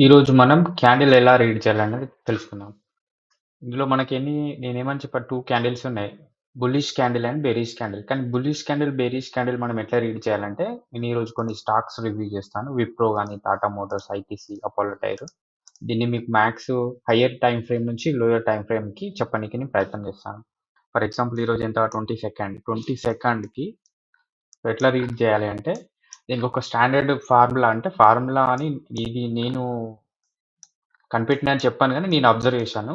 ఈరోజు మనం క్యాండిల్ ఎలా రీడ్ చేయాలనేది తెలుసుకుందాం. ఇందులో మనకి ఎన్ని నేనేమని చెప్పా టూ క్యాండిల్స్ ఉన్నాయి. Bullish candle and bearish candle. కానీ బుల్లిష్ క్యాండిల్, బెరీష్ క్యాండిల్ మనం ఎట్లా రీడ్ చేయాలంటే, నేను ఈరోజు కొన్ని స్టాక్స్ రివ్యూ చేస్తాను. విప్రో కానీ Tata Motors, ITC, Apollo tyre. దీన్ని మీకు మ్యాక్స్ హైయర్ టైం ఫ్రేమ్ నుంచి లోయర్ టైం ఫ్రేమ్‌కి చెప్పడానికి నేను ప్రయత్నం చేస్తాను. ఫర్ ఎగ్జాంపుల్ ఈరోజు ఎంత 20 సెకండ్. 20 సెకండ్‌కి ఎట్లా రీడ్ చేయాలి అంటే, దీనికి ఒక స్టాండర్డ్ ఫార్ములా అంటే ఫార్ములా అని ఇది నేను కనిపెట్టినా అని చెప్పాను కానీ నేను అబ్జర్వ్ చేశాను.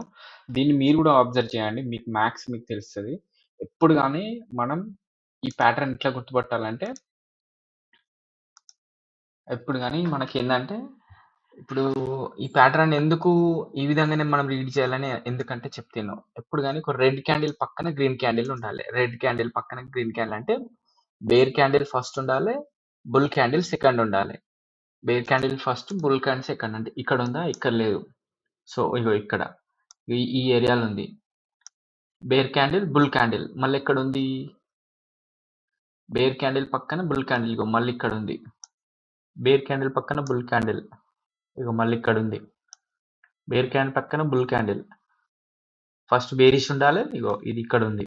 దీన్ని మీరు కూడా అబ్జర్వ్ చేయండి. మీకు మ్యాథ్స్ మీకు తెలుస్తుంది ఎప్పుడు కానీ మనం ఈ ప్యాటర్న్ ఎట్లా గుర్తుపట్టాలంటే ఎప్పుడు కానీ మనకి ఏంటంటే ఇప్పుడు ఈ ప్యాటర్న్ ఎందుకు ఈ విధంగానే మనం రీడ్ చేయాలని ఎందుకంటే చెప్తాను. ఎప్పుడు కానీ ఒక రెడ్ క్యాండిల్ పక్కన గ్రీన్ క్యాండిల్ ఉండాలి. రెడ్ క్యాండిల్ పక్కన గ్రీన్ క్యాండిల్ అంటే బేర్ క్యాండిల్ ఫస్ట్ ఉండాలి. బుల్ క్యాండిల్ సెకండ్ ఉండాలి. Bear candle first, bull candle second అంటే ఇక్కడ ఉందా? ఇక్కడ లేదు. సో ఇగో ఇక్కడ. ఈ ఈ ఏరియాలో ఉంది. బేర్ క్యాండిల్, బుల్ క్యాండిల్ మళ్ళీ ఎక్కడుంది? బేర్ క్యాండిల్ పక్కన బుల్ క్యాండిల్ ఇగో మళ్ళీ ఇక్కడ ఉంది. బేర్ క్యాండిల్ పక్కన బుల్ క్యాండిల్ ఇగో మళ్ళీ ఇక్కడ ఉంది. బేర్ క్యాండిల్ పక్కన బుల్ క్యాండిల్. ఫస్ట్ బేరిష్ ఉండాలి. ఇగో ఇది ఇక్కడ ఉంది.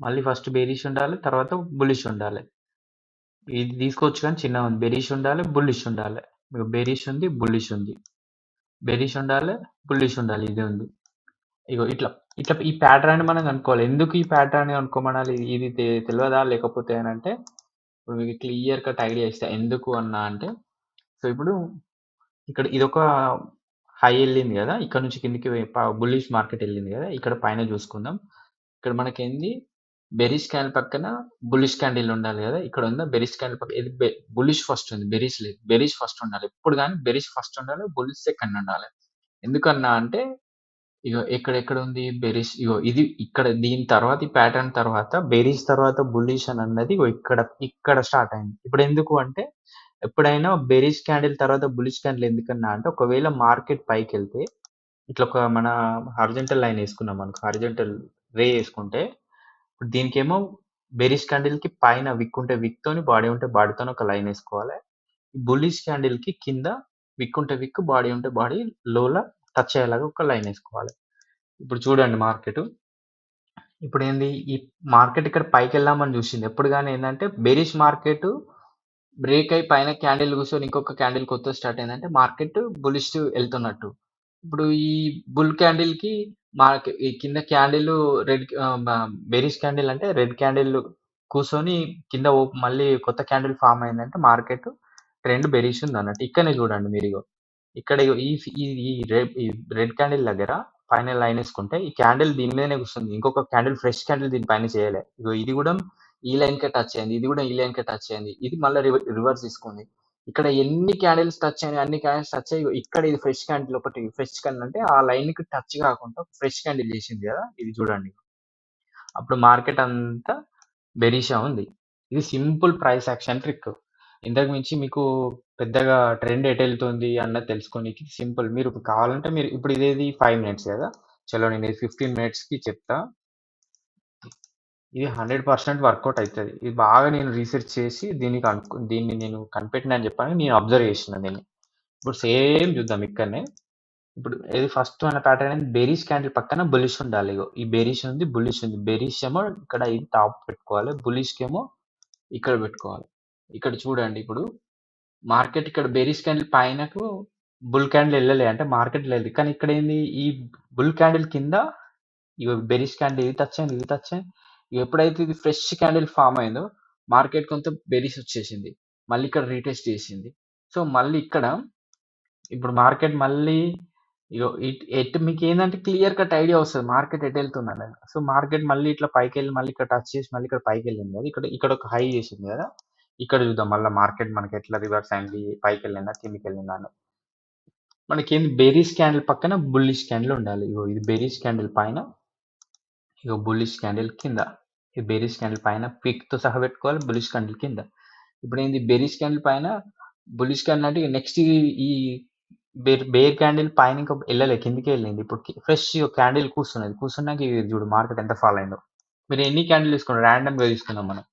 మళ్ళీ ఫస్ట్ బేరిష్ ఉండాలి. తర్వాత బులిష్ ఉండాలి. ఇది తీసుకోవచ్చు కానీ చిన్నగా ఉంది. బెరీష్ ఉండాలి. బుల్లిష్ ఉండాలి. మీకు బెరిష్ ఉంది. బుల్లిష్ ఉంది. బెరిష్ ఉండాలి. బుల్లిష్ ఉండాలి. ఇది ఉంది. ఇగో ఇట్లా ఇట్లా ఈ ప్యాటర్న్ మనం కనుక్కోవాలి. ఎందుకు ఈ ప్యాటర్న్ కనుక్కోమనాలి? ఇది తెలియదా లేకపోతే అంటే ఇప్పుడు మీకు క్లియర్ కట్ ఐడియా ఇస్తా. ఎందుకు అన్నా అంటే సో ఇప్పుడు ఇక్కడ ఇదొక హై వెళ్ళింది కదా ఇక్కడ నుంచి కిందకి బుల్లిష్ మార్కెట్ వెళ్ళింది కదా ఇక్కడ పైన చూసుకుందాం. ఇక్కడ మనకి ఏంది బెరిష్ క్యాండిల్ పక్కన బుల్లిష్ క్యాండిల్ ఉండాలి కదా ఇక్కడ ఉందా? బెరిష్ క్యాండిల్ పక్క ఇది బుల్లిష్ ఫస్ట్ ఉంది. బెరీష్ లేదు. బెరిష్ ఫస్ట్ ఉండాలి. ఎప్పుడు కానీ బెరిష్ ఫస్ట్ ఉండాలి. బుల్లిష్ సెకండ్ ఉండాలి. ఎందుకన్నా అంటే ఇగో ఎక్కడెక్కడ ఉంది బెరిష్ ఇగో ఇది ఇక్కడ దీని తర్వాత ఈ ప్యాటర్న్ తర్వాత బెరిష్ తర్వాత బుల్లిష్ అని అన్నది ఇగో ఇక్కడ ఇక్కడ స్టార్ట్ అయింది. ఇప్పుడు ఎందుకు అంటే ఎప్పుడైనా బెరీష్ క్యాండిల్ తర్వాత బుల్లిష్ క్యాండిల్ ఎందుకన్నా అంటే ఒకవేళ మార్కెట్ పైకి వెళ్తే ఇట్లా ఒక మన హారిజాంటల్ లైన్ వేసుకున్నాం అనుకో హారిజాంటల్ రే వేసుకుంటే ఇప్పుడు దీనికేమో బెరిష్ క్యాండిల్‌కి పైన విక్ ఉంటే విక్‌తోని బాడీ ఉంటే బాడీతోని ఒక లైన్ వేసుకోవాలి. బుల్లిష్ క్యాండిల్‌కి కింద విక్ ఉంటే విక్, బాడీ ఉంటే బాడీ లోల టచ్ అయ్యేలాగా ఒక లైన్ వేసుకోవాలి. ఇప్పుడు చూడండి మార్కెట్. ఇప్పుడు ఏంది? ఈ మార్కెట్ ఇక్కడ పైకి వెళ్దామని చూసింది. ఎప్పుడు కానీ ఏంటంటే బెరిష్ మార్కెట్ బ్రేక్ అయి పైన క్యాండిల్ కూర్చొని ఇంకొక క్యాండిల్ కొత్త స్టార్ట్ అయిందంటే మార్కెట్ బులిష్ వెళ్తున్నట్టు. ఇప్పుడు ఈ బుల్ క్యాండిల్‌కి కి ఈ కింద క్యాండిల్ రెడ్ ఆహ్, మ క్యాండిల్ అంటే రెడ్ క్యాండిల్ కూర్చొని కింద ఓ మళ్ళీ కొత్త క్యాండిల్ ఫార్మ్ అయిందంటే మార్కెట్ ట్రెండ్ బెరిష్ ఉందన్నట్టు. ఇక్కడనే చూడండి మీరిగో. ఇక్కడ ఇగో ఈ ఫి ఈ ఈ రెడ్ ఈ రెడ్ క్యాండిల్ దగ్గర పైన లైన్ ఏసుకుంటే ఈ క్యాండిల్ దీని మీదనే కూర్చుంది. ఇంకొక క్యాండిల్ ఫ్రెష్ క్యాండిల్ దీని పైన చేయలే. ఇగో ఇది గూడా ఈ లైన్‌కే టచ్ అయింది. ఇది గూడా ఈ లైన్‌కే టచ్ అయింది. ఇది మళ్ళా రివ రివర్స్ తీసుకుంది. ఇక్కడ ఎన్ని క్యాండిల్స్ టచ్ అయినాయి అన్ని క్యాండిల్స్ టచ్ అయ్యి ఇక్కడ ఇది ఫ్రెష్ క్యాండిల్ ఒకటి ఫ్రెష్ క్యాండిల్ అంటే ఆ లైన్కి టచ్ కాకుండా ఫ్రెష్ క్యాండిల్ చేసింది కదా ఇది చూడండి. అప్పుడు మార్కెట్ అంతా బెరీషా ఉంది. ఇది సింపుల్ ప్రైస్ యాక్షన్ ట్రిక్. ఇంతకు మించి మీకు పెద్దగా ట్రెండ్ ఎటెళ్తుంది అన్నది తెలుసుకోనీకి సింపుల్. మీరు కావాలంటే మీరు ఇప్పుడు ఇదేది ఫైవ్ మినిట్స్ కదా చలో నేను ఇది 15 మినిట్స్‌కి చెప్తా. ఇది 100% వర్కౌట్ అవుతుంది ఇది బాగా నేను రీసెర్చ్ చేసి దీన్ని అనుకు దీన్ని నేను కనిపెట్టినా అని చెప్పాను. నేను అబ్జర్వ్ చేసిన దీన్ని. ఇప్పుడు సేమ్ చూద్దాం ఇక్కడనే. ఇప్పుడు ఏది ఫస్ట్ మన ప్యాటర్న్ అనేది బెరీష్ క్యాండిల్ పక్కన బులిష్ ఉండాలి. ఇగో ఈ బెరిష్ ఉంది. బులిష్ ఉంది. బెరీష్ ఏమో ఇక్కడ ఇది టాప్ పెట్టుకోవాలి. బుల్లిష్‌కేమో ఇక్కడ పెట్టుకోవాలి. ఇక్కడ చూడండి ఇప్పుడు మార్కెట్ ఇక్కడ బెరీష్ క్యాండిల్ పైనకు బుల్ క్యాండిల్ వెళ్ళలే అంటే మార్కెట్ లేదు. కానీ ఇక్కడ ఏంది ఈ బుల్ క్యాండిల్ కింద ఇగో బెరీష్ క్యాండిల్ ఇది టచ్ అయింది. ఇది టచ్ అయింది. ఎప్పుడైతే ఇది ఫ్రెష్ క్యాండిల్ ఫామ్ అయిందో మార్కెట్ కొంత బెరీస్ వచ్చేసింది. మళ్ళీ ఇక్కడ రీటెస్ట్ చేసింది. సో మళ్ళీ ఇక్కడ ఇప్పుడు మార్కెట్ మళ్ళీ ఇగో ఇట్ ఏంటంటే క్లియర్ కట్ ఐడియా వస్తుంది మార్కెట్ ఎట్ ఎటెళ్తుందనేది. సో మార్కెట్ మళ్ళీ ఇట్లా పైకి వెళ్ళి మళ్ళీ ఇక్కడ టచ్ చేసి మళ్ళీ ఇక్కడ పైకెళ్ళింది కదా ఇక్కడ ఇక్కడ ఒక హై చేసింది కదా ఇక్కడ చూద్దాం మళ్ళీ మార్కెట్ మనకి ఎట్లా రివర్స్ అయింది. పైకెళ్ళిందా? కిందకెళ్ళిందా అని. ఏంది బెర్రీస్ క్యాండిల్ పక్కన బుల్లిష్ క్యాండిల్ ఉండాలి. ఇగో ఇది బెరీస్ క్యాండిల్ పైన ఇగో బుల్లిష్ క్యాండిల్ కింద. ఈ బెరిష్ క్యాండిల్ పైన పిక్‌తో సహా పెట్టుకోవాలి. బుల్లిష్ క్యాండిల్ కింద. ఇప్పుడు ఏంది బెరిష్ క్యాండిల్ పైన బుల్లిష్ క్యాండిల్ అంటే నెక్స్ట్ ఈ ఈ బేర్ బేర్ క్యాండిల్ పైన ఇంకా వెళ్ళలే కిందికి వెళ్ళింది ఇప్పుడు ఫ్రెష్ క్యాండిల్ కూర్చున్నది. కూర్చున్నాక ఇది చూడు మార్కెట్ ఎంత ఫాల్ అయిందో. మీరు ఎన్ని క్యాండిల్ తీసుకున్నారు రాండమ్‌గా తీసుకున్నాం మనం.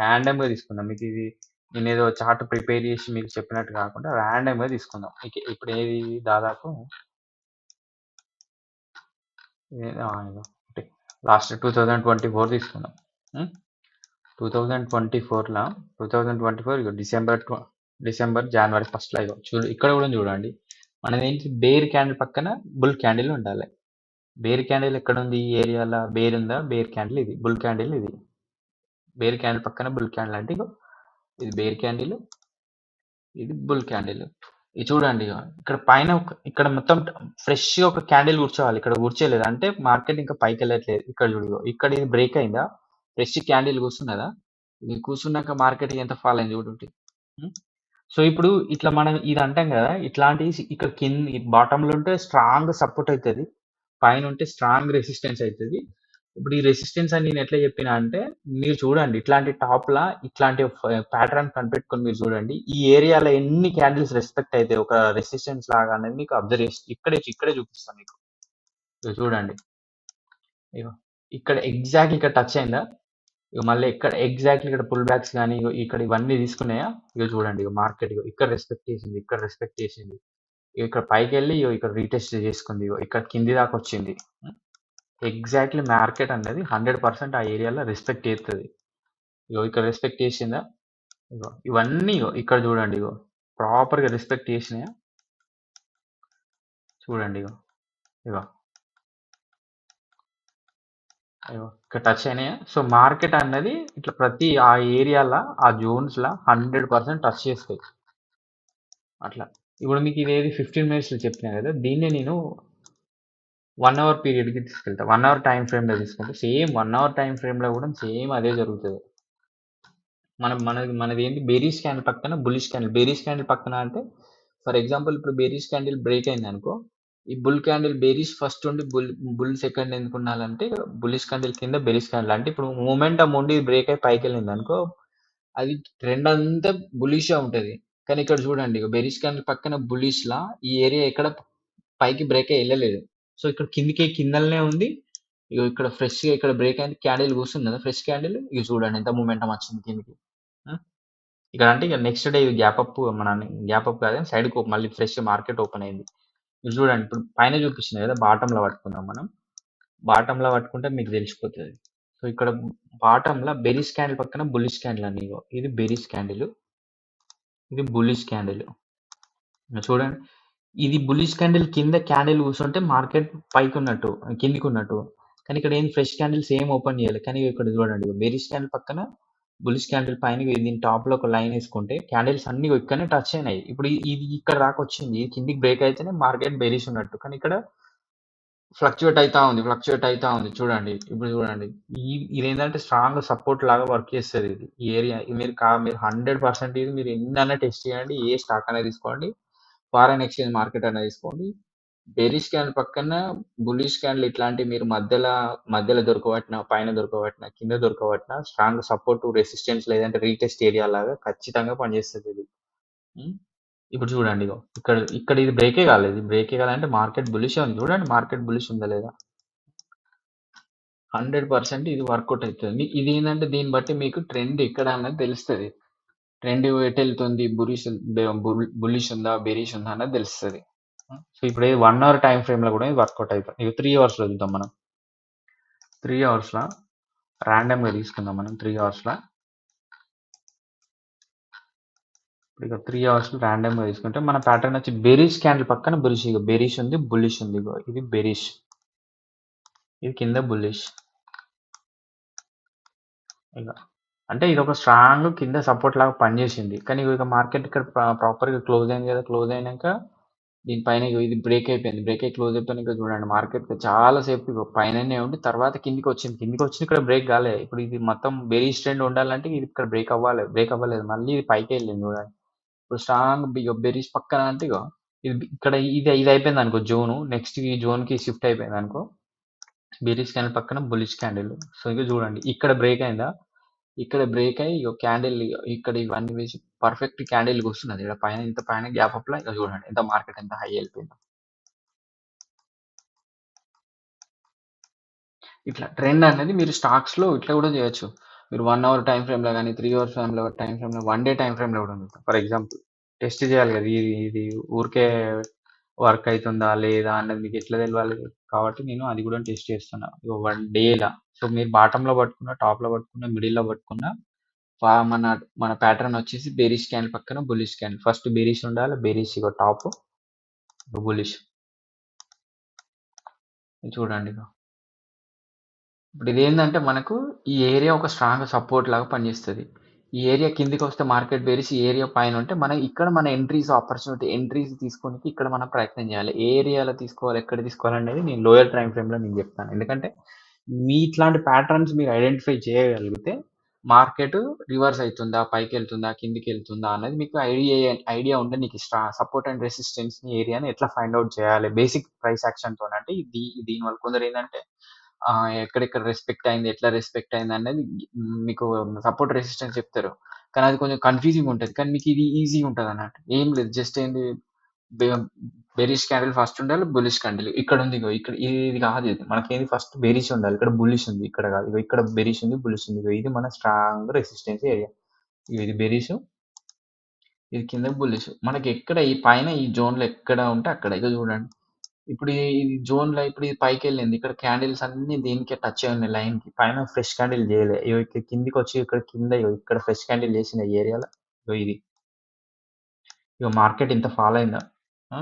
రాండమ్‌గా తీసుకుందాం. మీకు ఇది నేనేదో చార్ట్ ప్రిపేర్ చేసి మీకు చెప్పినట్టు కాకుండా ర్యాండమ్‌గా తీసుకుందాం. ఇక ఇప్పుడు ఏది దాదాపు ఏ ఆ! ఇగో ఒకటి లాస్ట్ 2024 తీసుకుందాం. హ్మ్. 2024ల 2024 ఇగో డిసెంబర్ ఫోర్ డిసెంబర్, జనవరి ఫస్ట్లో ఇగో చూడు ఇక్కడ కూడా చూడండి. మనది ఏంటి బేర్ క్యాండిల్ పక్కన బుల్ క్యాండిల్ ఉండాలి. బేర్ క్యాండిల్ ఎక్కడ ఉంది ఈ ఏరియాలో బేర్ ఉందా? బేర్ క్యాండిల్ ఇది. బుల్ క్యాండిల్ ఇది. బేర్ క్యాండిల్ పక్కన బుల్ క్యాండిల్ అంటే ఇగో ఇది బేర్ క్యాండిల్. ఇది బుల్ క్యాండిల్. ఇది చూడండి ఇక్కడ పైన ఒక ఇక్కడ మొత్తం ఫ్రెష్గా ఒక క్యాండిల్ కూర్చోవాలి. ఇక్కడ కూర్చోలేదు. అంటే మార్కెట్ ఇంకా పైకి వెళ్ళట్లేదు ఇక్కడ చూడు ఇగో ఇక్కడ ఇది బ్రేక్ అయిందా? ఫ్రెష్ క్యాండిల్ కూర్చున్నదా? ఇది కూర్చున్నాక మార్కెట్ ఎంత ఫాల్ అయింది చూడండి సో, ఇప్పుడు ఇట్లా మనం ఇది అంటాం కదా! ఇట్లాంటివి ఇక్కడ కింద బాటంలో ఉంటే స్ట్రాంగ్ సపోర్ట్ అవుతుంది పైన ఉంటే స్ట్రాంగ్ రెసిస్టెన్స్ అవుతుంది ఇప్పుడు ఈ రెసిస్టెన్స్ అని నేను ఎట్లా చెప్పినా అంటే మీరు చూడండి ఇట్లాంటి టాప్‌ల ఇట్లాంటి ప్యాటర్న్ కనిపెట్టుకొని మీరు చూడండి. ఈ ఏరియాలో ఎన్ని క్యాండిల్స్ రెస్పెక్ట్ అయితే ఒక రెసిస్టెన్స్ లాగా అనేది మీకు అబ్జర్వ్ చేసి ఇక్కడే ఇక్కడే చూపిస్తాను మీకు. ఇగో చూడండి. ఇగో ఇక్కడ ఎగ్జాక్ట్‌లీ ఇక్కడ టచ్ అయిందా? ఇగో మళ్ళీ ఇక్కడ ఎగ్జాక్ట్‌లీ ఇక్కడ పుల్ బ్యాక్స్ కానీ ఇగో ఇక్కడ ఇవన్నీ తీసుకున్నాయా? ఇగో చూడండి ఇగో మార్కెట్ ఇగో ఇక్కడ రెస్పెక్ట్ చేసింది. ఇక్కడ రెస్పెక్ట్ చేసింది. ఇక్కడ పైకెళ్ళి ఇగో ఇక్కడ రీటెస్ట్ చేసుకుంది. ఇగో ఇక్కడ కింది దాకా వచ్చింది. ఎగ్జాక్ట్‌లీ మార్కెట్ అనేది 100% ఆ ఏరియాలో రెస్పెక్ట్ చేత్తది. ఇగో ఇక్కడ రెస్పెక్ట్ చేసిందా? ఇగో ఇవన్నీ ఇగో ఇక్కడ చూడండి ఇగో ప్రాపర్‌గా రెస్పెక్ట్ చేసినాయా? చూడండి ఇగో. ఇగో. ఇగో ఇక్కడ టచ్ అయినాయా? సో, మార్కెట్ అన్నది ఇట్లా ప్రతి ఆ ఏరియాల ఆ జోన్స్‌ల 100% టచ్ చేస్తాయి. అట్లా. ఇప్పుడు మీకు ఇదేది 15 మినిట్స్‌లో చెప్పినా కదా! దీన్నే నేను వన్ అవర్ పీరియడ్‌కి తీసుకెళ్తా. వన్ అవర్ టైం ఫ్రేమ్‌లో తీసుకుంటే సేమ్ వన్ అవర్ టైం ఫ్రేమ్‌లో కూడా సేమ్ అదే జరుగుతుంది మనం మనది మనదేంటి బేరిష్ క్యాండిల్ పక్కన బుల్లిష్ క్యాండిల్. బేరిష్ క్యాండిల్ పక్కన అంటే ఫర్ ఎగ్జాంపుల్ ఇప్పుడు బేరిష్ క్యాండిల్ బ్రేక్ అయింది అనుకో ఈ బుల్ క్యాండిల్ బేరిష్ ఫస్ట్ ఉండి బుల్ బుల్ సెకండ్ ఎందుకు ఉండాలంటే బుల్లిష్ క్యాండిల్ కింద బెరీస్ క్యాండిల్. అంటే ఇప్పుడు మొమెంటమ్ ఉండి బ్రేక్ అయి పైకి వెళ్ళింది అనుకో అది ట్రెండ్ అంతా బుల్లిష్‌గా ఉంటుంది కానీ ఇక్కడ చూడండి బెరీస్ క్యాండిల్ పక్కన బుల్లిష్‌లా ఈ ఏరియా ఎక్కడ పైకి బ్రేక్ అయ్యి వెళ్ళలేదు సో, ఇక్కడ కిందకే కిందలనే ఉంది. ఇగో ఇక్కడ ఫ్రెష్‌గా ఇక్కడ బ్రేక్ అయింది. క్యాండిల్ కూర్చుంది కదా! Fresh candle. ఇవి చూడండి ఎంత మూమెంటం వచ్చింది కిందకి. ఇక్కడ అంటే ఇక నెక్స్ట్ డే గ్యాప్ అప్ మన గ్యాప్ అప్ కాదు సైడ్కు మళ్ళీ ఫ్రెష్ మార్కెట్ ఓపెన్ అయింది. ఇది చూడండి ఇప్పుడు పైన చూపిస్తుంది కదా! బాటమ్‌లో పట్టుకుందాం మనం. బాటమ్‌లో పట్టుకుంటే మీకు తెలిసిపోతుంది సో, ఇక్కడ బాటమ్లో బెరీస్ క్యాండిల్ పక్కన బుల్లిష్ క్యాండిల్ అని ఇది బెరీస్ క్యాండిల్. ఇది బుల్లిష్ క్యాండిల్. చూడండి. ఇది బుల్లిష్ క్యాండిల్ కింద క్యాండిల్ కూర్చుంటే మార్కెట్ పైకి ఉన్నట్టు కిందికి ఉన్నట్టు కానీ ఇక్కడ ఏం ఫ్రెష్ క్యాండిల్స్ ఏం ఓపెన్ చేయాలి కానీ ఇక్కడ చూడండి బెరిష్ క్యాండిల్ పక్కన బుల్లిష్ క్యాండిల్ పైన దీని టాప్‌లో ఒక లైన్ వేసుకుంటే క్యాండిల్స్ అన్ని ఇక్కడనే టచ్ అయినాయి. ఇప్పుడు ఇది ఇక్కడ దాకా వచ్చింది. ఇది బ్రేక్ అయితేనే మార్కెట్ బెరిష్ ఉన్నట్టు. కానీ ఇక్కడ ఫ్లక్చుయేట్ అవుతా ఉంది. ఫ్లక్చుయేట్ అవుతా ఉంది. చూడండి. ఇప్పుడు చూడండి. ఈ ఏంటంటే స్ట్రాంగ్ సపోర్ట్ లాగా వర్క్ చేస్తుంది ఇది. ఈ ఏరియా మీరు కా మీరు 100% ఇది మీరు ఎన్నన్నా టెస్ట్ చేయండి. ఏ స్టాక్ అనేది తీసుకోండి. ఫారెన్ ఎక్స్‌చేంజ్ మార్కెట్ అనేది తీసుకోండి. బెరిష్ క్యాండ్ పక్కన బుల్లిష్ క్యాండ్లు ఇట్లాంటివి మీరు మధ్యలో మధ్యలో దొరకబట్టిన, పైన దొరకబట్టిన, కింద దొరకబట్టిన స్ట్రాంగ్ సపోర్ట్, రెసిస్టెన్స్ లేదంటే రీటెస్ట్ ఏరియా లాగా ఖచ్చితంగా పనిచేస్తుంది ఇది. ఇప్పుడు చూడండి ఇగో. ఇక్కడ ఇక్కడ ఇది బ్రేకే కాలేదు. బ్రేకే కాలేదంటే మార్కెట్ బులిషే ఉంది. చూడండి మార్కెట్ బుల్లిష్ ఉందా లేదా? 100% ఇది వర్కౌట్ అవుతుంది ఇది ఏంటంటే దీన్ని బట్టి మీకు ట్రెండ్ ఎక్కడ అన్నది తెలుస్తుంది ట్రెండ్ ఎటు వెళ్తుంది బురిష్ బుల్లిష్ ఉందా? బెరీష్ ఉందా? అనేది తెలుస్తుంది సో, ఇప్పుడు వన్ అవర్ టైం ఫ్రేమ్‌లో కూడా ఇది వర్కౌట్ అయితది. ఇగ 3 అవర్స్‌లో చూద్దాం మనం. 3 అవర్స్‌ల రాండమ్‌గా తీసుకుందాం మనం త్రీ అవర్స్లో ఇప్పుడు ఇక త్రీ అవర్స్‌లో రాండమ్‌గా తీసుకుంటే మన ప్యాటర్న్ వచ్చి బెరీష్ క్యాండిల్ పక్కన బులిష్ ఇక బెరీష్ ఉంది. బుల్లిష్ ఉంది. ఇది బెరీష్ ఇది కింద బుల్లిష్. ఇక అంటే ఇదొక స్ట్రాంగ్ కింద సపోర్ట్ లాగా పనిచేసింది. కానీ ఇక మార్కెట్ ఇక్కడ ప్రా ప్రాపర్‌గా క్లోజ్ అయింది కదా! క్లోజ్ అయినంక దీని పైన ఇగో ఇది బ్రేక్ అయిపోయింది. బ్రేక్ అయ్యి క్లోజ్ అయిపోయినంక చూడండి మార్కెట్ చాలా సేపు ఇగో పైననే ఉండి తర్వాత కిందకొచ్చింది. కిందకొచ్చి ఇక్కడ బ్రేక్ కాలే. ఇప్పుడు ఇది మొత్తం బేరిష్ ట్రెండ్ ఉండాలంటే ఇది ఇక్కడ బ్రేక్ అవ్వాలి. బ్రేక్ అవ్వలేదు. మళ్ళీ ఇది పైకెళ్ళింది చూడండి. ఇప్పుడు స్ట్రాంగ్ ఇగో బేరిష్ పక్కన అంటే ఇగో ఇది ఇక్కడ ఇది ఇది అయిపోయిందనుకో జోను. నెక్స్ట్ ఈ జోన్‌కి షిఫ్ట్ అయిపోయిందనుకో బేరిష్ క్యాండిల్ పక్కన బుల్లిష్ క్యాండిల్. సో, ఇగ చూడండి. ఇక్కడ బ్రేక్ అయిందా? ఇక్కడ బ్రేక్ అయ్యి ఇక క్యాండిల్ ఇక్కడ ఇవన్నీ వేసి పర్ఫెక్ట్ క్యాండిల్ వస్తున్నది ఇక్కడ పైన ఇంత పైన గ్యాప్ అప్‌ల ఇక చూడండి. ఎంత మార్కెట్ ఎంత హై వెళ్ళిపోయిందో. ఇట్లా ట్రెండ్ అనేది మీరు స్టాక్స్‌లో ఇట్లా కూడా చేయొచ్చు. మీరు వన్ అవర్ టైం ఫ్రేమ్లో కానీ త్రీ అవర్స్ ఫ్రేమ్లో టైం ఫ్రేమ్లో వన్ డే టైం ఫ్రేమ్లో కూడా ఉంది. ఫర్ ఎగ్జాంపుల్ టెస్ట్ చేయాలి కదా ఇది ఇది ఊరికే వర్క్ అవుతుందా లేదా అన్నది మీకు ఎట్లా తెలియాలి కాబట్టి నేను అది కూడా టెస్ట్ చేస్తున్నా. వన్ డేలా సో మీరు బాటంలో పట్టుకున్న టాప్లో పట్టుకున్న మిడిల్లో పట్టుకున్న ఫా- మన మన ప్యాటర్న్ వచ్చేసి బేరిష్ క్యాండిల్ పక్కన బులిష్ క్యాండిల్ ఫస్ట్ బేరిష్ ఉండాలి బేరిష్ ఇక టాప్. బులిష్ చూడండి ఇగో. ఇప్పుడు ఇది ఏంటంటే మనకు ఈ ఏరియా ఒక స్ట్రాంగ్ సపోర్ట్ లాగా పనిచేస్తుంది. ఈ ఏరియా కిందికి వస్తే మార్కెట్ బేరిస్ ఈ ఏరియా పైన ఉంటే మనం ఇక్కడ మన ఎంట్రీస్ ఆపర్చునిటీ ఎంట్రీస్ తీసుకోనికి ఇక్కడ మనం ప్రయత్నం చేయాలి. ఏ ఏరియాలో తీసుకోవాలి ఎక్కడ తీసుకోవాలి అనేది నేను లోయర్ టైం ఫ్రేమ్లో నేను చెప్తాను. ఎందుకంటే మీ ఇట్లాంటి ప్యాటర్న్స్ మీరు ఐడెంటిఫై చేయగలిగితే మార్కెట్ రివర్స్ అవుతుందా పైకి వెళ్తుందా కిందికి వెళ్తుందా అనేది మీకు ఐడియా ఐడియా ఉంటే నీకు సపోర్ట్ అండ్ రెసిస్టెన్స్ ఏరియాని ఎట్లా ఫైండ్ అవుట్ చేయాలి? బేసిక్ ప్రైస్ యాక్షన్తో అంటే ఇది దీని వల్ల కొందరు ఏంటంటే ఎక్కడెక్కడ రెస్పెక్ట్ అయింది ఎట్లా రెస్పెక్ట్ అయింది అనేది మీకు సపోర్ట్ రెసిస్టెన్స్ చెప్తారు. కానీ అది కొంచెం కన్ఫ్యూజింగ్ ఉంటుంది. కానీ మీకు ఇది ఈజీ ఉంటుంది అన్నట్టు ఏం లేదు జస్ట్ ఏంది బెరిష్ క్యాండిల్ ఫస్ట్ ఉండాలి బులిష్ క్యాండిల్. ఇక్కడ ఉంది ఇగో ఇక్కడ ఇది ఇది కాదు ఇది. మనకి ఫస్ట్ బెరిష్ ఉండాలి. ఇక్కడ బులిష్ ఉంది ఇక్కడ కాదు. ఇగో ఇక్కడ బెరిష్ ఉంది బులిష్ ఉంది. ఇగో ఇది మన స్ట్రాంగ్ రెసిస్టెన్స్ ఏరియా. ఇది బెరిష్ ఇది కింద బులిష్. మనకి ఎక్కడ ఈ పైన ఈ జోన్లో ఎక్కడ ఉంటే అక్కడ. ఇక చూడండి. ఇప్పుడు ఈ జోన్లో జోన్లో ఇప్పుడు ఇది పైకి వెళ్ళింది. ఇక్కడ క్యాండిల్స్ అన్ని దీనికి టచ్ అయి ఉన్నాయి లైన్కి పైన ఫ్రెష్ క్యాండిల్ చేయలే. ఇగో ఇక్కడ కిందికి వచ్చి ఇక్కడ కింద ఇగో ఇక్కడ ఫ్రెష్ క్యాండిల్ చేసిన ఏరియాలో ఇగో ఇది. ఇక మార్కెట్ ఇంత ఫాలో అయిందా? ఆ?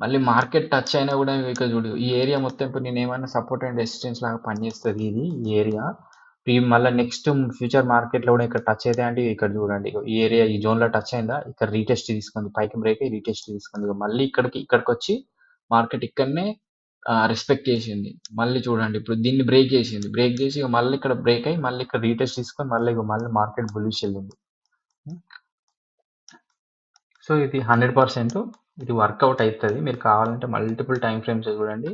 మళ్ళీ మార్కెట్ టచ్ అయినా కూడా ఇక్కడ చూడు ఈ ఏరియా మొత్తం ఇప్పుడు నేను ఏమైనా సపోర్ట్ అండ్ రెసిస్టెన్స్ లాగా పనిచేస్తుంది ఇది ఈ ఏరియా. మళ్ళీ నెక్స్ట్ ఫ్యూచర్ మార్కెట్లో కూడా ఇక్కడ టచ్ అయితే అంటే ఇక్కడ చూడండి ఇగో ఈ ఏరియా ఈ జోన్లో టచ్ అయిందా? ఇక్కడ రీటెస్ట్ తీసుకుంది పైకి బ్రేక్ అయ్యి రీటెస్ట్ తీసుకుంది. మళ్ళీ ఇక్కడికి ఇక్కడికి వచ్చి మార్కెట్ ఇక్కడనే రెస్పెక్ట్ చేసింది. మళ్ళీ చూడండి ఇప్పుడు దీన్ని బ్రేక్ చేసింది. బ్రేక్ చేసి ఇక మళ్ళీ ఇక్కడ బ్రేక్ అయ్యి మళ్ళీ ఇక్కడ రీటెస్ట్ తీసుకొని మళ్ళీ ఇగో మళ్ళీ మార్కెట్ బులిష్ వెళ్ళింది. సో ఇది హండ్రెడ్ పర్సెంట్ ఇది వర్కౌట్ అవుతుంది మీరు కావాలంటే మల్టిపుల్ టైం ఫ్రేమ్స్ చూడండి.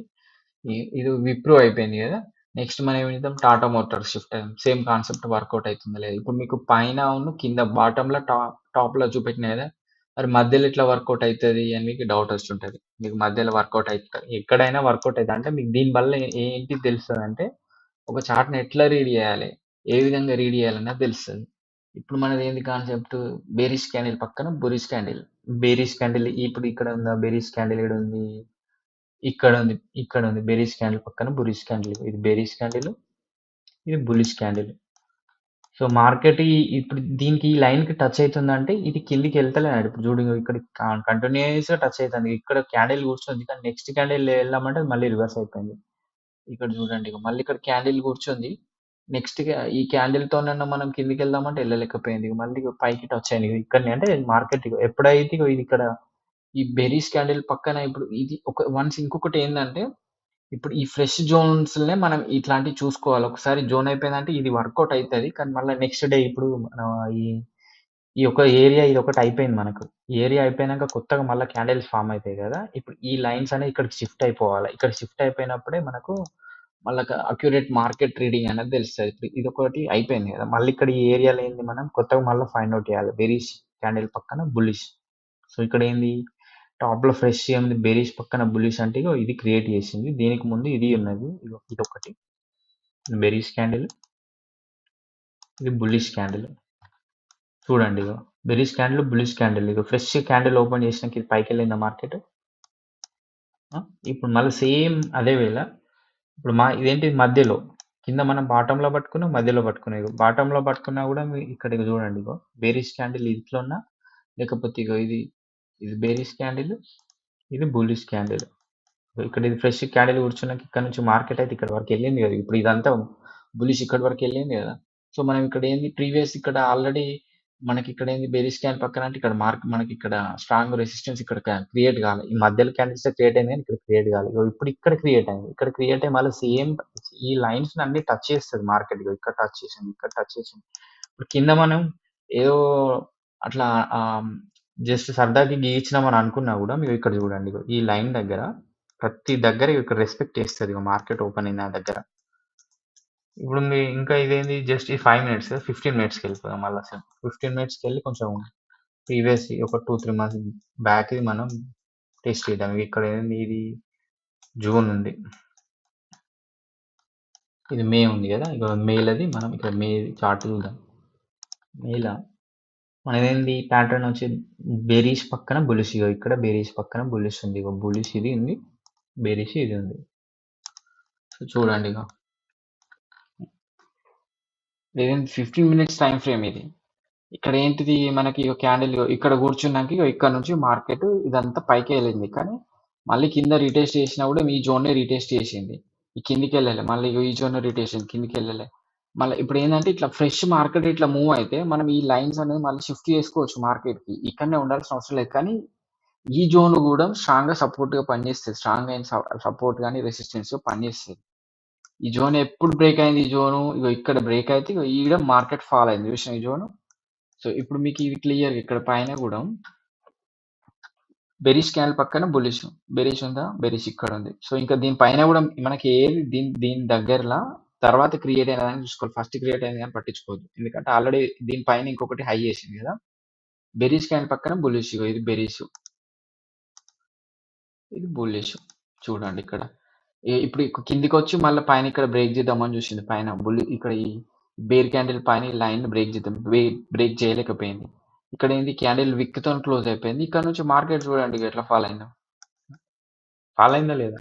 ఇది విప్రూవ్ అయిపోయింది కదా. నెక్స్ట్ మనం ఏం చేద్దాం? Tata motor shift same concept work out అవుతుంది లేదు. ఇప్పుడు మీకు పైన ఉన్న కింద బాటమ్లో టాప్ టాప్లో చూపెట్టిన కదా మరి మధ్యలో ఇట్లా వర్కౌట్ అవుతుంది అని మీకు డౌట్ వస్తుంటది. మీకు మధ్యలో వర్కౌట్ అవుతుంది ఎక్కడైనా వర్కౌట్ అవుతుంది. అంటే మీకు దీని వల్ల ఏంటి తెలుస్తుంది అంటే ఒక చార్ట్ని ఎట్లా రీడ్ చేయాలి? ఏ విధంగా రీడ్ చేయాలన్నది తెలుస్తుంది. ఇప్పుడు మనది ఏంది కాన్సెప్ట్ బేరిష్ క్యాండిల్ పక్కన బురిష్ క్యాండిల్ బేరీస్ క్యాండిల్ ఇప్పుడు ఇక్కడ ఉందా? బేరీస్ క్యాండిల్ ఇక్కడ ఉంది. ఇక్కడ ఉంది. ఇక్కడ ఉంది. బేరీస్ క్యాండిల్ పక్కన బురిష్ క్యాండిల్ ఇది బేరీస్ క్యాండిల్ ఇది బులిష్ క్యాండిల్ సో మార్కెట్ ఇప్పుడు దీనికి ఈ లైన్కి టచ్ అవుతుందంటే ఇది కిందికి వెళ్తలేదు ఇప్పుడు చూడు ఇక్కడ కంటిన్యూస్గా టచ్ అవుతుంది. ఇక్కడ క్యాండిల్ కూర్చుంది. కానీ నెక్స్ట్ క్యాండిల్ వెళ్ళామంటే మళ్ళీ రివర్స్ అయిపోయింది. ఇక్కడ చూడండి. మళ్ళీ ఇక్కడ క్యాండిల్ కూర్చుంది. నెక్స్ట్ ఈ క్యాండిల్ తోనన్నా మనం కిందికి వెళ్దామంటే వెళ్ళలేకపోయింది. మళ్ళీ పైకి టచ్ అయింది ఇక్కడ అంటే మార్కెట్ ఎప్పుడైతే ఇది ఇక్కడ ఈ బెరీస్ క్యాండిల్ పక్కన ఇప్పుడు ఇది ఒక వన్స్ ఇంకొకటి ఏంటంటే ఇప్పుడు ఈ ఫ్రెష్ జోన్స్ నే మనం ఇట్లాంటివి చూసుకోవాలి. ఒకసారి జోన్ అయిపోయిందంటే ఇది వర్కౌట్ అవుతుంది కానీ మళ్ళీ నెక్స్ట్ డే ఇప్పుడు ఈ ఈ ఒక ఏరియా ఇది ఒకటి అయిపోయింది మనకు. ఈ ఏరియా అయిపోయినాక కొత్తగా మళ్ళీ క్యాండిల్స్ ఫామ్ అవుతాయి కదా. ఇప్పుడు ఈ లైన్స్ అనేవి ఇక్కడికి షిఫ్ట్ అయిపోవాలి. ఇక్కడ షిఫ్ట్ అయిపోయినప్పుడే మనకు మళ్ళీ అక్యురేట్ మార్కెట్ రీడింగ్ అనేది తెలుస్తుంది. ఇప్పుడు ఇది ఒకటి అయిపోయింది కదా. మళ్ళీ ఇక్కడ ఈ ఏరియాలో ఏంది మనం? కొత్తగా మళ్ళీ ఫైండ్ అవుట్ చేయాలి. బెరీష్ క్యాండిల్ పక్కన బులిష్ సో ఇక్కడ ఏంది? టాప్లో ఫ్రెష్ ఏముంది బెరీష్ పక్కన బులిష్ అంటే ఇగో ఇది క్రియేట్ చేసింది. దీనికి ముందు ఇది ఉన్నది. ఇది ఒకటి బెరీష్ క్యాండిల్ ఇది బులిష్ క్యాండిల్ చూడండి ఇగో. బెరీష్ క్యాండిల్ బులిష్ క్యాండిల్ ఇగో ఫ్రెష్ క్యాండిల్ ఓపెన్ చేసినాక ఇది పైకి వెళ్ళిందా మార్కెట్ ఇప్పుడు మళ్ళీ సేమ్ అదే వేళ ఇప్పుడు మా ఇదేంటి మధ్యలో? కింద మనం బాటంలో లో పట్టుకున్నాం మధ్యలో పట్టుకున్నాం. ఇగో బాటమ్ పట్టుకున్నా కూడా మీ- ఇక్కడ ఇగో చూడండి ఇగో. బేరిష్ క్యాండిల్ ఇంట్లో ఉన్నా లేకపోతే ఇగో ఇది ఇది బేరిష్ క్యాండిల్ ఇది బుల్లిష్ క్యాండిల్ ఇక్కడ ఇది ఫ్రెష్ క్యాండిల్ కూర్చున్నాక ఇక్కడ నుంచి మార్కెట్ అయితే ఇక్కడ వరకు వెళ్ళింది కదా. ఇప్పుడు ఇదంతా బుల్లిష్ ఇక్కడ వరకు వెళ్ళింది కదా. సో మనం ఇక్కడ ఏంది ప్రీవియస్ ఇక్కడ ఆల్రెడీ మనకి ఇక్కడ ఏంది బేరిష్ క్యాండ్ పక్కన అంటే ఇక్కడ మార్క్ మనకి ఇక్కడ స్ట్రాంగ్ రెసిస్టెన్స్ ఇక్కడ క్రియేట్ కావాలి. ఈ మధ్యలో క్యాండిల్స్ క్రియేట్ అయింది కానీ ఇక్కడ క్రియేట్ కావాలి ఇప్పుడు ఇక్కడ క్రియేట్ అయింది. ఇక్కడ క్రియేట్ అయ్యి మళ్ళీ సేమ్ ఈ లైన్స్ అన్ని టచ్ చేస్తుంది మార్కెట్. ఇక్కడ టచ్ చేసింది ఇక్కడ టచ్ చేసింది. ఇప్పుడు కింద మనం ఏదో అట్లా జస్ట్ సరదాకి గీయించినామని అనుకున్నా కూడా మీరు ఇక్కడ చూడండి. ఇగో ఈ లైన్ దగ్గర ప్రతి దగ్గర ఇక్కడ రెస్పెక్ట్ చేస్తుంది. మార్కెట్ ఓపెన్ అయిన దగ్గర. ఇప్పుడు మీ ఇంకా ఇదేంది జస్ట్ ఈ ఫైవ్ మినిట్స్ ఫిఫ్టీన్ మినిట్స్కి వెళ్ళిపోదాం మళ్ళీ అసలు. ఫిఫ్టీన్ మినిట్స్కి వెళ్ళి కొంచెం ప్రీవియస్ ఒక టూ త్రీ మంత్స్ బ్యాక్ ఇది మనం టెస్ట్ చేద్దాం. ఇక్కడ ఏంది ఇది జూన్ ఉంది. ఇది మే ఉంది కదా ఇక మేలది మనం ఇక్కడ మే చార్ట్ చూద్దాం. మేల మనదేంది ప్యాటర్న్ వచ్చి బెరీష్ పక్కన బులిష్ ఇక్కడ బెరీష్ పక్కన బులిష్ ఉంది. ఇక బులిష్ ఇది ఉంది బెరీష్ ఇది ఉంది. సో చూడండి ఇక లేదంటే ఫిఫ్టీన్ మినిట్స్ టైం ఫ్రేమ్ ఇది. ఇక్కడ ఏంటిది మనకి ఇక క్యాండిల్ ఇక్కడ కూర్చున్నాక ఇగో ఇక్కడ నుంచి మార్కెట్ ఇదంతా పైకి వెళ్ళింది. కానీ మళ్ళీ కింద రీటెస్ట్ చేసినా కూడా ఈ జోన్నే రీటెస్ట్ చేసింది. ఈ కిందికి వెళ్ళలే. మళ్ళీ ఇగో ఈ జోన్ రీటెస్ట్ చేసింది. కిందికి వెళ్ళలే. మళ్ళీ ఇప్పుడు ఏంటంటే ఇట్లా ఫ్రెష్ మార్కెట్ ఇట్లా మూవ్ అయితే మనం ఈ లైన్స్ అనేది మళ్ళీ షిఫ్ట్ చేసుకోవచ్చు మార్కెట్కి. ఇక్కడనే ఉండాల్సిన అవసరం లేదు. కానీ ఈ జోన్ కూడా స్ట్రాంగ్గా సపోర్ట్గా పనిచేస్తుంది. స్ట్రాంగ్ అయిన సపోర్ట్ కానీ రెసిస్టెన్స్ పనిచేస్తుంది. ఈ జోన్ ఎప్పుడు బ్రేక్ అయింది ఈ జోను? ఇగో ఇక్కడ బ్రేక్ అయితే ఇగో ఈడ మార్కెట్ ఫాల్ అయింది. చూసిన ఈ జోన్? సో ఇప్పుడు మీకు ఇది క్లియర్ ఇక్కడ పైన కూడా బెరిష్ క్యాన్ పక్కన బులిష్ బెరిష్ ఉందా? బెరిష్ ఇక్కడ ఉంది. సో ఇంకా దీని పైన కూడా మనకి ఏది దీని దీని దగ్గరలా తర్వాత క్రియేట్ అయినదని చూసుకోవాలి. ఫస్ట్ క్రియేట్ అయింది కానీ పట్టించుకోవద్దు. ఎందుకంటే ఆల్రెడీ దీని పైన ఇంకొకటి హై చేసింది కదా? బెరిష్ క్యాన్ పక్కన బులిష్ ఇగో ఇది బెరిష్ ఇది బులిష్ చూడండి ఇక్కడ. ఏ- ఇప్పుడు ఇక కిందికి వచ్చి మళ్ళీ పైన ఇక్కడ బ్రేక్ చేద్దామని చూసింది. పైన బుల్లి ఇక్కడ ఈ బేర్ క్యాండిల్ పైన ఈ లైన్ బ్రేక్ చేద్దాం. బ్రేక్ చేయలేకపోయింది. ఇక్కడ ఏంది క్యాండిల్ విక్కుతో క్లోజ్ అయిపోయింది. ఇక్కడ నుంచి మార్కెట్ చూడండి ఇక ఎట్లా ఫాల్ అయిందో. ఫాల్ అయిందా లేదా?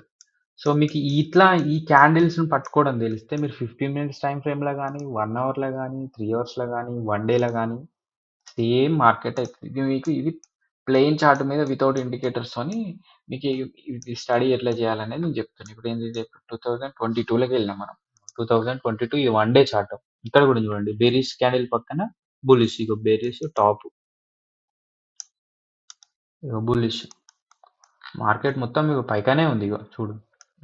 సో మీకు ఇట్లా ఈ క్యాండిల్స్ని పట్టుకోవడం తెలిస్తే మీరు ఫిఫ్టీన్ మినిట్స్ టైం ఫ్రేమ్లో కానీ వన్ అవర్లో కానీ త్రీ అవర్స్లో కానీ వన్ డేలో కానీ సేమ్ మార్కెట్ అవుతుంది ఇది మీకు ఇది ప్లెయిన్ చార్ట్ మీద వితౌట్ ఇండికేటర్స్ తోని మీకు ఇది స్టడీ ఎట్లా చేయాలనేది నేను చెప్తాను. ఇప్పుడు ఏంటి టూ థౌజండ్ ట్వంటీ లోకి వెళ్ళినాం మనం. టూ థౌజండ్ ట్వంటీ టూ ఇది వన్ డే చార్ట్. ఇక్కడ కూడా చూడండి. బెరీస్ క్యాండిల్ పక్కన బులిష్. ఇగో బెరీస్ టాప్. ఇగో బులిష్. మార్కెట్ మొత్తం ఇక పైకానే ఉంది ఇక చూడు.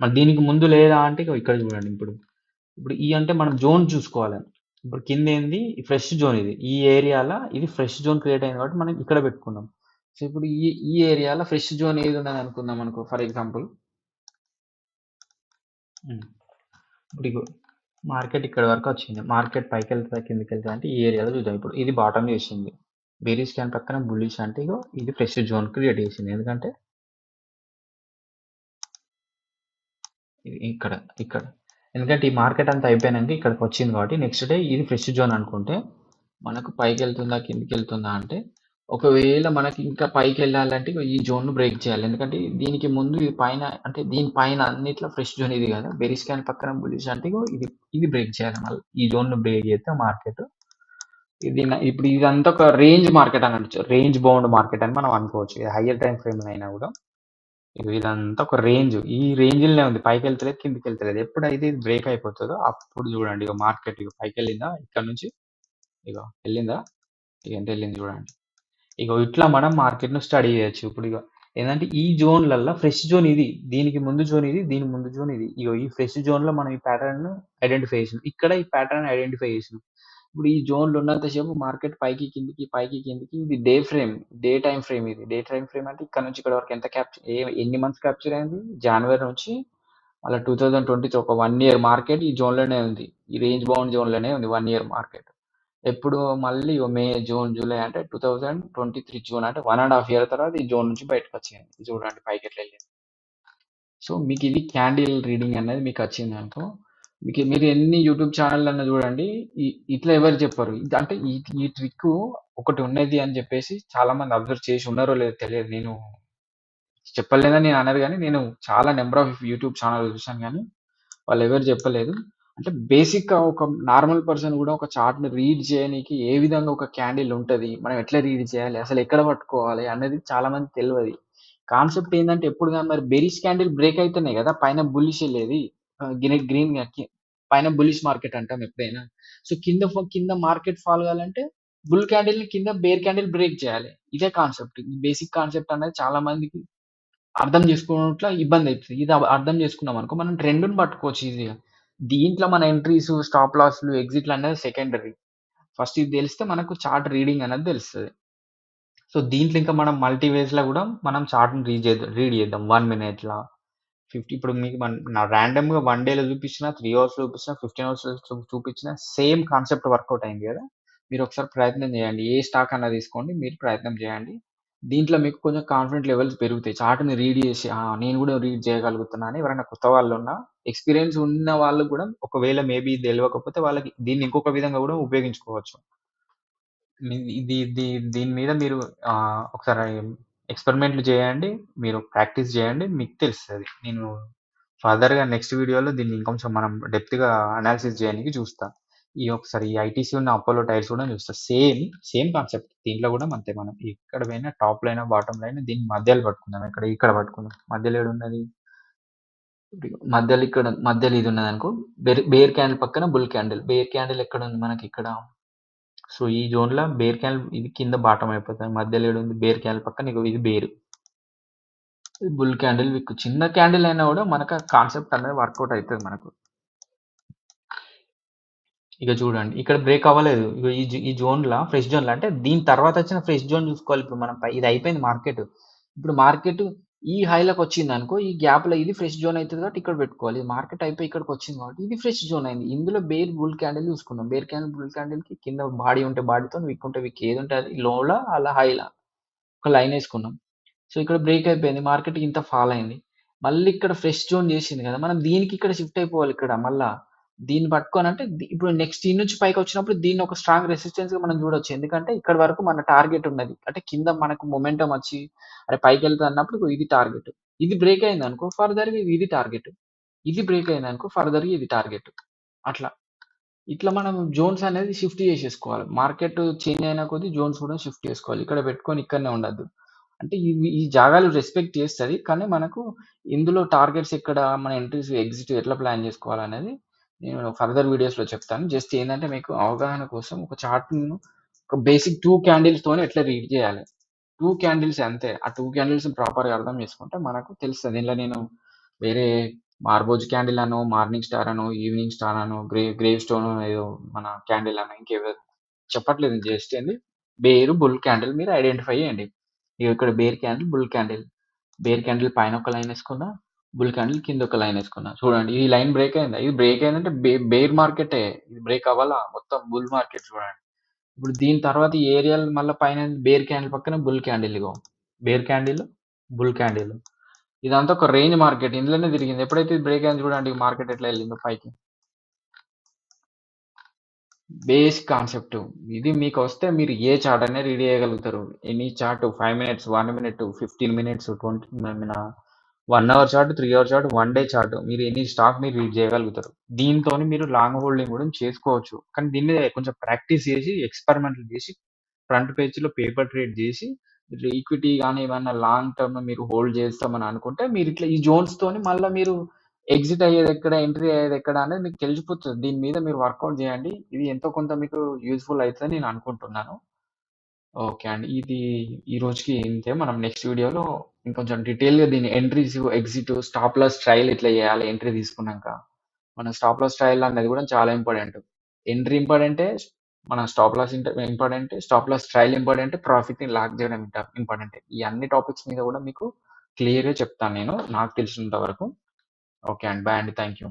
మరి దీనికి ముందు లేదా అంటే ఇక ఇక్కడ చూడండి ఇప్పుడు. ఇప్పుడు ఈ అంటే మనం జోన్ చూసుకోవాలి. ఇప్పుడు కింద ఏంది? ఫ్రెష్ జోన్ ఇది. ఈ ఏరియాలో ఇది ఫ్రెష్ జోన్ క్రియేట్ అయింది కాబట్టి మనం ఇక్కడ పెట్టుకున్నాం. సో ఇప్పుడు ఈ ఈ ఏరియాలో ఫ్రెష్ జోన్ ఏది ఉందని అనుకుందాం అనుకో ఫర్ ఎగ్జాంపుల్. ఇప్పుడు మార్కెట్ ఇక్కడ వరకు వచ్చింది. మార్కెట్ పైకి వెళ్తుందా కిందకి వెళ్తా అంటే ఈ ఏరియాలో చూద్దాం. ఇప్పుడు ఇది బాటమ్ చేసింది బేరీ స్కాన్ పక్కన బుల్లిష్ అంటే ఇగో ఇది ఫ్రెష్ జోన్ క్రియేట్ చేసింది. ఎందుకంటే ఇది ఇక్కడ ఇక్కడ. ఎందుకంటే ఈ మార్కెట్ అంతా అయిపోయినాక ఇక్కడికి వచ్చింది కాబట్టి నెక్స్ట్ డే ఇది ఫ్రెష్ జోన్ అనుకుంటే మనకు పైకి వెళ్తుందా కిందికి వెళ్తుందా అంటే ఒకవేళ మనకి ఇంకా పైకి వెళ్ళాలంటే ఇగో ఈ జోన్ బ్రేక్ చేయాలి. ఎందుకంటే దీనికి ముందు ఇది పైన అంటే దీని పైన అన్నిట్లో ఫ్రెష్ జోన్ ఇది కదా. బెరీ స్కాన్ పక్కన బులిష్ అంటే ఇగో ఇది ఇది బ్రేక్ చేయాలి మళ్ళీ. ఈ జోన్ను బ్రేక్ చేస్తే మార్కెట్ ఇది నా- ఇప్పుడు ఇదంతా ఒక రేంజ్ మార్కెట్ అని అనొచ్చు. రేంజ్ బౌండ్ మార్కెట్ అని మనం అనుకోవచ్చు. హయ్యర్ టైం ఫ్రేమ్ అయినా కూడా. ఇగో ఇదంతా ఒక రేంజ్. ఈ రేంజ్లోనే ఉంది. పైకి వెళ్తలేదు కిందికి వెళ్తలేదు. ఎప్పుడైతే ఇది బ్రేక్ అయిపోతుందో అప్పుడు చూడండి. ఇక మార్కెట్ ఇక పైకి వెళ్ళిందా? ఇక్కడ నుంచి ఇక వెళ్ళిందా? ఇక ఎంత వెళ్ళింది చూడండి. ఇక ఇట్లా మనం మార్కెట్ను స్టడీ చేయొచ్చు. ఇప్పుడు ఇక ఏంటంటే ఈ జోన్లల్లో ఫ్రెష్ జోన్ ఇది దీనికి ముందు జోన్ ఇది దీని ముందు జోన్ ఇది. ఇగో ఈ ఫ్రెష్ జోన్లో మనం ఈ ప్యాటర్న్ను ఐడెంటిఫై చేసినాం. ఇక్కడ ఈ ప్యాటర్న్ ఐడెంటిఫై చేసినాం. ఇప్పుడు ఈ జోన్లో ఉన్నంతసేపు మార్కెట్ పైకి కిందికి పైకి కిందికి ఇది day frame day time frame ఇది. డే టైం ఫ్రేమ్ అంటే ఇక్కడ నుంచి ఇక్కడ వరకు ఎంత క్యాప్చర్ ఎన్ని మంత్స్ క్యాప్చర్ అయింది? జనవరి నుంచి అలా టూ థౌజండ్ ట్వంటీ ఒక వన్ ఇయర్ మార్కెట్ ఈ జోన్లోనే ఉంది. ఈ రేంజ్ బౌండ్ జోన్లోనే ఉంది వన్ ఇయర్ మార్కెట్. ఎప్పుడు మళ్ళీ ఇగో మే జూన్ జూలై అంటే two thousand twenty three June అంటే వన్ అండ్ హాఫ్ ఇయర్ తర్వాత ఈ జోన్ నుంచి బయటకు వచ్చింది. చూడండి పైకి ఎట్లా వెళ్ళింది? సో మీకు ఇది క్యాండిల్ రీడింగ్ అనేది మీకు వచ్చింది అనుకో మీకు మీరు ఎన్ని యూట్యూబ్ ఛానల్ అన్న చూడండి ఇట్లా ఎవరు చెప్పరు. ఇది అంటే ఈ ఈ ట్రిక్ ఒకటి ఉన్నది అని చెప్పేసి చాలా మంది అబ్జర్వ్ చేసి ఉన్నారో లేదో తెలియదు. నేను చెప్పలేదని నేను అనరు కానీ నేను చాలా నెంబర్ ఆఫ్ యూట్యూబ్ ఛానల్ చూశాను కానీ వాళ్ళు ఎవరు చెప్పలేదు. అంటే బేసిక్ ఒక నార్మల్ పర్సన్ కూడా ఒక చార్ట్ని రీడ్ చేయడానికి ఏ విధంగా ఒక క్యాండిల్ ఉంటది మనం ఎట్లా రీడ్ చేయాలి అసలు ఎక్కడ పట్టుకోవాలి అనేది చాలా మంది తెలియదు కాన్సెప్ట్ ఏంటంటే ఎప్పుడు కానీ మరి బెరిష్ క్యాండిల్ బ్రేక్ అయితేనే కదా పైన బుల్లిష్ వెళ్ళేది. గ్రీన్ గ్రీన్ పైన బుల్లిష్ మార్కెట్ అంటాం ఎప్పుడైనా. సో కింద ఫ- కింద మార్కెట్ ఫాల్ కావాలంటే బుల్ క్యాండిల్ కింద బేర్ క్యాండిల్ బ్రేక్ చేయాలి. ఇదే కాన్సెప్ట్ ఈ బేసిక్ కాన్సెప్ట్ అనేది చాలా మందికి అర్థం చేసుకోవడంలో ఇబ్బంది అవుతుంది ఇది అర్థం చేసుకున్నాం అనుకో మనం ట్రెండ్ పట్టుకోవచ్చు ఈజీగా దీంట్లో మన ఎంట్రీస్ స్టాప్ లాస్లు ఎగ్జిట్లు అనేది సెకండరీ ఫస్ట్ ఇది తెలిస్తే మనకు చార్ట్ రీడింగ్ అనేది తెలుస్తుంది. సో దీంట్లో ఇంకా మనం మల్టీ లో కూడా మనం చార్ట్ని రీడ్ చేద్దాం రీడ్ చేద్దాం. వన్ మినిట్ లా. ఫిఫ్టీ ఇప్పుడు మీకు మన నా ర్యాండమ్గా వన్ డేలో చూపించిన త్రీ అవర్స్ చూపించిన ఫిఫ్టీన్ అవర్స్ చూపించిన సేమ్ కాన్సెప్ట్ వర్కౌట్ అయింది కదా. మీరు ఒకసారి ప్రయత్నం చేయండి. ఏ స్టాక్ అన్నా తీసుకోండి మీరు ప్రయత్నం చేయండి. దీంట్లో మీకు కొంచెం కాన్ఫిడెంట్ లెవెల్స్ పెరుగుతాయి. చార్ట్‌ని రీడ్ చేసి ఆ! నేను కూడా రీడ్ చేయగలుగుతున్నా అని ఎవరైనా కొత్త వాళ్ళున్నా, ఎక్స్‌పీరియన్స్ ఉన్న వాళ్ళు కూడా ఒకవేళ మేబీ ఇది తెలవకపోతే వాళ్ళకి దీన్ని ఇంకొక విధంగా కూడా ఉపయోగించుకోవచ్చు. మీ ఇది దీని మీద మీరు ఆహ్, ఒకసారి ఎక్స్‌పెరిమెంట్‌లు చేయండి. మీరు ప్రాక్టీస్ చేయండి. మీకు తెలుస్తది. నేను ఫర్దర్‌గా నెక్స్ట్ వీడియోలో దీన్ని ఇంకొంచెం మనం డెప్త్‌గా అనాలిసిస్ చేయనీకి చూస్తా. ఈ ఒకసారి ఈ ఐటీసీ ఉన్న అపోలో టైర్స్ కూడా చూస్తా. Same, same concept. దీంట్లో కూడా అంతే మనం ఎక్కడ పోయినా టాప్ లైన్, బాటమ్ లైన్ దీన్ని మధ్యలో పట్టుకుందాం. ఇక్కడ ఇక్కడ పట్టుకుందాం. మధ్యలో ఏడు ఉన్నది మధ్యలో ఇక్కడ మధ్యలో ఇది ఉన్నదనుకో బేర్ బేర్ క్యాండిల్ పక్కన బుల్ క్యాండిల్. బేర్ క్యాండిల్ ఎక్కడ ఉంది మనకి ఇక్కడ? సో, ఈ జోన్‌లో బేర్ క్యాండిల్ ఇది కింద బాటం అయిపోతుంది మధ్యలో ఏడు ఉంది బేర్ క్యాండిల్ పక్కన ఇది బేర్. బుల్ క్యాండిల్ చిన్న క్యాండిల్ అయినా కూడా మనకు కాన్సెప్ట్ అనేది వర్కౌట్ అవుతుంది మనకు. ఇక చూడండి. ఇక్కడ బ్రేక్ అవ్వలేదు. ఈ జో ఈ జోన్లో ఫ్రెష్ జోన్లో అంటే దీని తర్వాత వచ్చిన ఫ్రెష్ జోన్ చూసుకోవాలి ఇప్పుడు మనం ఇది అయిపోయింది మార్కెట్. ఇప్పుడు మార్కెట్ ఈ హైలోకి వచ్చింది అనుకో ఈ గ్యాప్‌లో ఇది ఫ్రెష్ జోన్ అవుతుంది కాబట్టి ఇక్కడ పెట్టుకోవాలి. మార్కెట్ అయిపోయి ఇక్కడికి వచ్చింది కాబట్టి ఇది ఫ్రెష్ జోన్ అయింది. ఇందులో బేర్ బుల్ క్యాండిల్ చూసుకుందాం. బేర్ క్యాండిల్, బుల్ క్యాండిల్‌కి కింద బాడీ ఉంటే బాడీతో విక్ ఉంటే విక్ ఏది ఉంటే అది లోలా అలా హైలా ఒక లైన్ వేసుకున్నాం సో, ఇక్కడ బ్రేక్ అయిపోయింది. మార్కెట్ ఇంత ఫాల్ అయింది. మళ్ళీ ఇక్కడ ఫ్రెష్ జోన్ చేసింది కదా! మనం దీనికి ఇక్కడ షిఫ్ట్ అయిపోవాలి ఇక్కడ మళ్ళా. దీన్ని పట్టుకొని అంటే ఇప్పుడు నెక్స్ట్ దీని నుంచి పైకి వచ్చినప్పుడు దీన్ని ఒక స్ట్రాంగ్ రెసిస్టెన్స్‌గా మనం చూడొచ్చు. ఎందుకంటే ఇక్కడ వరకు మన టార్గెట్ ఉన్నది. అంటే కింద మనకు మొమెంటం వచ్చి అరే పైకి వెళ్తా అన్నప్పుడు ఇది టార్గెట్. ఇది బ్రేక్ అయింది అనుకో ఫర్దర్ ఫర్దర్‌గా ఇది టార్గెట్. ఇది బ్రేక్ అయిందనుకో ఫర్దర్‌గా ఇది టార్గెట్. అట్లా. ఇట్లా మనం జోన్స్ అనేది షిఫ్ట్ చేసేసుకోవాలి. మార్కెట్ చేంజ్ అయిన కొద్దీ జోన్స్ కూడా షిఫ్ట్ చేసుకోవాలి. ఇక్కడ పెట్టుకొని ఇక్కడనే ఉండద్దు అంటే ఇవి ఈ జాగాలు రెస్పెక్ట్ చేస్తుంది కానీ మనకు ఇందులో టార్గెట్స్ ఎక్కడ, మన ఎంట్రీస్, ఎగ్జిట్ ఎట్లా ప్లాన్ చేసుకోవాలనేది నేను ఫర్దర్ వీడియోస్‌లో చెప్తాను. జస్ట్ ఏంటంటే మీకు అవగాహన కోసం ఒక చార్ట్‌ను ఒక బేసిక్ టూ క్యాండిల్స్తోనే ఎట్లా రీడ్ చేయాలి. టూ క్యాండిల్స్ అంతే. ఆ టూ క్యాండిల్స్‌ని ప్రాపర్‌గా అర్థం చేసుకుంటే మనకు తెలుస్తుంది ఇందులో నేను వేరే మార్బోజ్ క్యాండిల్ అనో, మార్నింగ్ స్టార్ అనో, ఈవినింగ్ స్టార్ అనో, గ్రే గ్రేవ్ స్టోన్ ఏదో మన క్యాండిల్ అనో ఇంకేవో చెప్పట్లేదు. జస్ట్ ఏంది బేర్, బుల్ క్యాండిల్ మీరు ఐడెంటిఫై చేయండి. ఇక్కడ bear candle, bull candle. Bear candle పైన ఒక లైన్ వేసుకుందాం బుల్ క్యాండిల్ కింద ఒక లైన్ వేసుకున్నా చూడండి ఈ లైన్ బ్రేక్ అయిందా? ఇది బ్రేక్ అయిందంటే బేర్ మార్కెటే. ఇది బ్రేక్ అవ్వాలా మొత్తం బుల్ మార్కెట్ చూడండి. ఇప్పుడు దీని తర్వాత ఈ ఏరియాలో మళ్ళీ పైన బేర్ క్యాండిల్ పక్కన బుల్ క్యాండిల్ ఇగో. Bear candle, bull candle. ఇదంతా ఒక రేంజ్ మార్కెట్. ఇందులోనే తిరిగింది. ఎప్పుడైతే ఇది బ్రేక్ అయింది చూడండి మార్కెట్ ఎట్లా ఎళ్ళిందో పైకి. Basic concept. ఇది మీకు వస్తే మీరు ఏ చార్ట్ అనేది రెడీ చేయగలుగుతారు. Any chart five minutes, one minute, 15 minutes, 20 one hour chart, three hour chart, one day chart మీరు ఎన్ని స్టాక్ మీరు రీడ్ చేయగలుగుతారు. దీంతో మీరు లాంగ్ హోల్డింగ్ కూడా చేసుకోవచ్చు. కానీ దీని మీద కొంచెం ప్రాక్టీస్ చేసి, ఎక్స్‌పెరిమెంట్‌లు చేసి, ఫ్రంట్ పేజ్‌లో పేపర్ ట్రేడ్ చేసి, ఈక్విటీ కానీ ఏమన్నా లాంగ్ టర్మ్ మీరు హోల్డ్ చేస్తామని అనుకుంటే మీరు ఇట్లా ఈ జోన్స్ తోని మళ్ళీ మీరు ఎగ్జిట్ అయ్యేది ఎక్కడ ఎంట్రీ అయ్యేది ఎక్కడ అనేది మీకు తెలిసిపోతుంది దీని మీద మీరు వర్కౌట్ చేయండి. ఇది ఎంతో కొంత మీకు యూజ్‌ఫుల్ అవుతుందని నేను అనుకుంటున్నాను. ఓకే అండి. ఇది ఈ రోజుకి ఇంతే. మనం నెక్స్ట్ వీడియోలో ఇంకొంచెం డీటెయిల్‌గా దీని entries, exit, stop loss trail ఎట్లా చేయాలి ఎంట్రీ తీసుకున్నాక మన స్టాప్ లాస్ ట్రయల్ అనేది కూడా చాలా ఇంపార్టెంట్. ఎంట్రీ ఇంపార్టెంటే, మన స్టాప్ లాస్ ఇంట ఇంపార్టెంటే, స్టాప్ లాస్ ట్రయల్ ఇంపార్టెంటే, ప్రాఫిట్‌ని లాక్ చేయడం ఇంట ఇంపార్టెంటే. ఈ అన్ని టాపిక్స్ మీద కూడా మీకు క్లియర్‌గా చెప్తాను నేను నాకు తెలిసినంత వరకు. ఓకే అండి. బాయ్ అండి. Thank you.